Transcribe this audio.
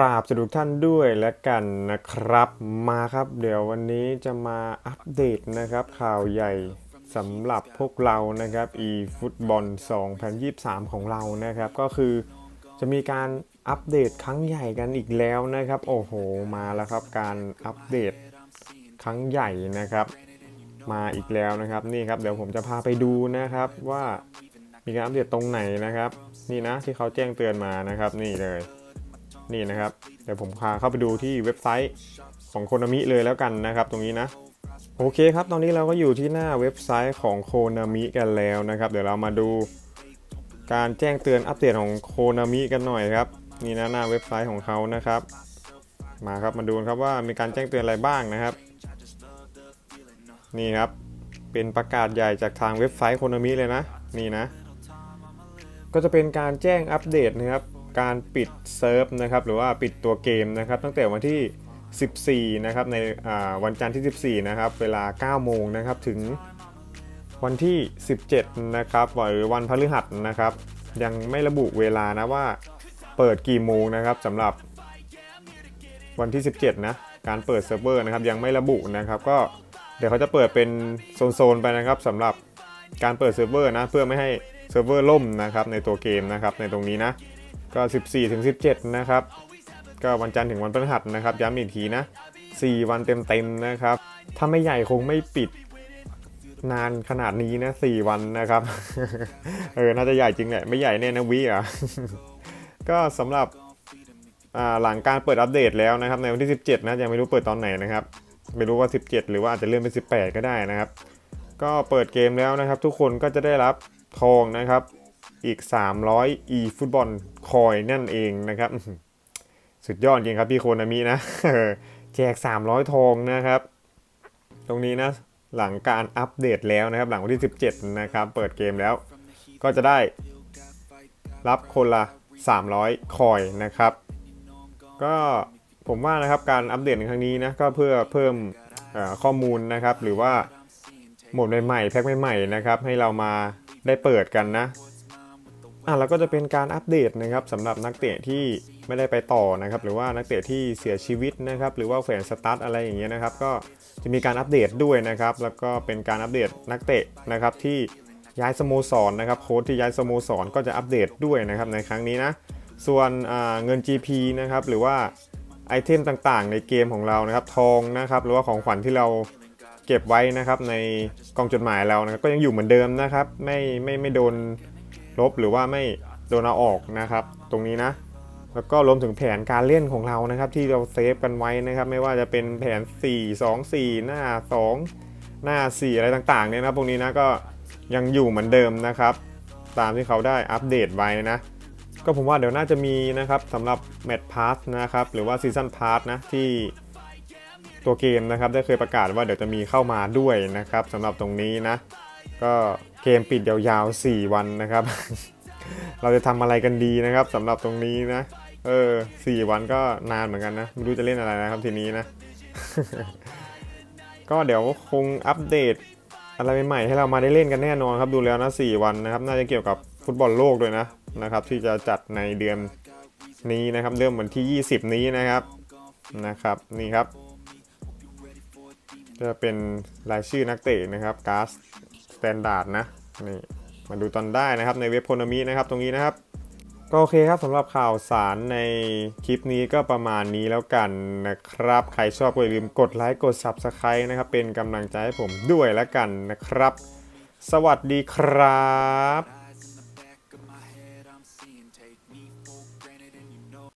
ราบสวัสดีทุกท่านด้วยและกันนะครับมาครับ เดี๋ยววันนี้จะมาอัปเดตนะครับ ข่าวใหญ่สำหรับพวกเรานะครับ e ฟุตบอล2023 ของเรานะครับ ก็คือจะมีการอัปเดตครั้งใหญ่กันอีกแล้วนะครับ โอ้โหมาแล้วครับการอัปเดตครั้งใหญ่นะครับ มาอีกแล้วนะครับนี่ครับเดี๋ยวผมจะพาไปดูนะครับว่ามีการอัปเดตตรงไหนนะครับ นี่นะที่เขาแจ้งเตือนมานะครับ นี่เลย นี่นะครับ เดี๋ยวผมพาเข้าไปดูที่เว็บไซต์ของโคนามิเลยแล้วกันนะครับ ตรงนี้นะ โอเคครับ ตอนนี้เราก็อยู่ที่หน้าเว็บไซต์ของโคนามิกันแล้วนะครับ เดี๋ยวเรามาดูการแจ้งเตือนอัปเดตของโคนามิกันหน่อยครับ นี่นะหน้าเว็บไซต์ของเขานะครับ มาครับมาดูกันครับว่ามีการแจ้งเตือนอะไรบ้างนะครับ นี่ครับ เป็นประกาศใหญ่จากทางเว็บไซต์โคนามิเลยนะ นี่นะ ก็จะเป็นการแจ้งอัปเดตนะครับ การปิดเซิร์ฟนะครับหรือว่าปิดตัวเกมนะครับตั้งแต่วันที่ 14 นะครับในวันจันทร์ที่ 14 นะครับเวลา 9 โมงนะครับถึงวันที่ 17 นะครับหรือวันพฤหัสนะครับ ยังไม่ระบุเวลานะว่าเปิดกี่โมงนะครับสำหรับวันที่ 17 นะการเปิดเซิร์ฟเวอร์นะครับยังไม่ระบุนะครับ ก็เดี๋ยวเขาจะเปิดเป็นโซนๆไปนะครับสำหรับการเปิดเซิร์ฟเวอร์นะเพื่อไม่ให้เซิร์ฟเวอร์ล่มนะครับในตัวเกมนะครับในตรงนี้นะ ก็ 14ถึง17 นะครับ ก็วันจันทร์ถึงวันพฤหัสนะครับ ย้ำอีกทีนะ 4 วันเต็มๆนะครับ ถ้าไม่ใหญ่คงไม่ปิดนานขนาดนี้นะ4วันนะครับ เออ น่าจะใหญ่จริงแหละไม่ใหญ่แน่นะวิอะ ก็สำหรับหลังการเปิดอัปเดตแล้วนะครับ ในวันที่ 17 นะ ยังไม่รู้เปิดตอนไหนนะครับ ไม่รู้ว่า 17 หรือว่าอาจจะเลื่อนเป็น 18 ก็ได้นะครับ ก็เปิดเกมแล้วนะครับ ทุกคนก็จะได้รับทองนะครับ อีก 300 e ฟุตบอลคอยนั่นเองนะครับ สุดยอดจริงครับพี่โคนามินะ แจก 300 ทองนะครับ ตรงนี้นะ หลังการอัปเดตแล้วนะครับ หลังวันที่ 17 นะครับ เปิดเกมแล้ว ก็จะได้รับคนละ 300 คอยนะครับ ก็ผมว่านะครับการอัปเดตในครั้งนี้นะก็เพื่อเพิ่มข้อมูลนะครับ หรือว่าโหมดใหม่ๆแพ็คใหม่ๆนะครับ ให้เรามาได้เปิดกันนะ อะแล้วก็จะเป็นการอัปเดตนะครับสำหรับนักเตะที่ไม่ได้ไปต่อนะครับหรือว่านักเตะที่เสียชีวิตนะครับหรือว่าแขวนสตาร์ทอะไรอย่างเงี้ยนะครับก็จะมีการอัปเดตด้วยนะครับแล้วก็เป็นการอัปเดตนักเตะนะครับที่ย้ายสโมสรนะครับโค้ชที่ย้ายสโมสรก็จะอัปเดตด้วยนะครับในครั้งนี้นะส่วนเงิน GP นะครับหรือว่าไอเทมต่างๆ ในเกมของเรานะครับทองนะครับหรือว่าของขวัญที่เราเก็บไว้นะครับในกล่องจดหมายเรานะครับก็ยังอยู่เหมือนเดิมนะครับไม่ไม่ไม่โดน ลบหรือว่าไม่โดนเอาออกนะครับ ตรงนี้นะ แล้วก็รวมถึงแผนการเล่นของเรานะครับ ที่เราเซฟกันไว้นะครับ ไม่ว่าจะเป็นแผน 4 2 4 หน้า 2 หน้า 4 อะไรต่างๆเนี่ยนะพวกนี้นะก็ยังอยู่เหมือนเดิมนะครับ ตามที่เขาได้อัปเดตไว้นะก็ผมว่าเดี๋ยวน่าจะมีนะครับสำหรับแมตช์พาสนะครับ หรือว่าซีซันพาสนะที่ตัวเกมนะครับ ได้เคยประกาศว่าเดี๋ยวจะมีเข้ามาด้วยนะครับสำหรับตรงนี้นะ ก็เกมปิดยาวๆ 4 วันนะครับ เราจะทำอะไรกันดีนะครับสำหรับตรงนี้นะ เออสี่วันก็นานเหมือนกันนะ ไม่รู้จะเล่นอะไรนะครับทีนี้นะ ก็เดี๋ยวคงอัปเดตอะไรใหม่ๆให้เรามาได้เล่นกันแน่นอนครับดูแล้วนะ 4 วันนะครับ น่าจะเกี่ยวกับฟุตบอลโลกด้วยนะนะครับ ที่จะจัดในเดือนนี้นะครับ เริ่มวันที่ 20 นี้นะครับนะครับ นี่ครับ จะเป็นรายชื่อนักเตะนะครับกาสส แตนดาร์ดนะนี่มาดูตอนได้นะครับในเว็บโพนามินะครับตรงนี้นะครับ ก็โอเคครับสำหรับข่าวสารในคลิปนี้ก็ประมาณนี้แล้วกันนะครับ ใครชอบก็อย่าลืมกดไลค์กด Subscribe นะครับ เป็นกำลังใจให้ผมด้วยแล้วกันนะครับ สวัสดีครับ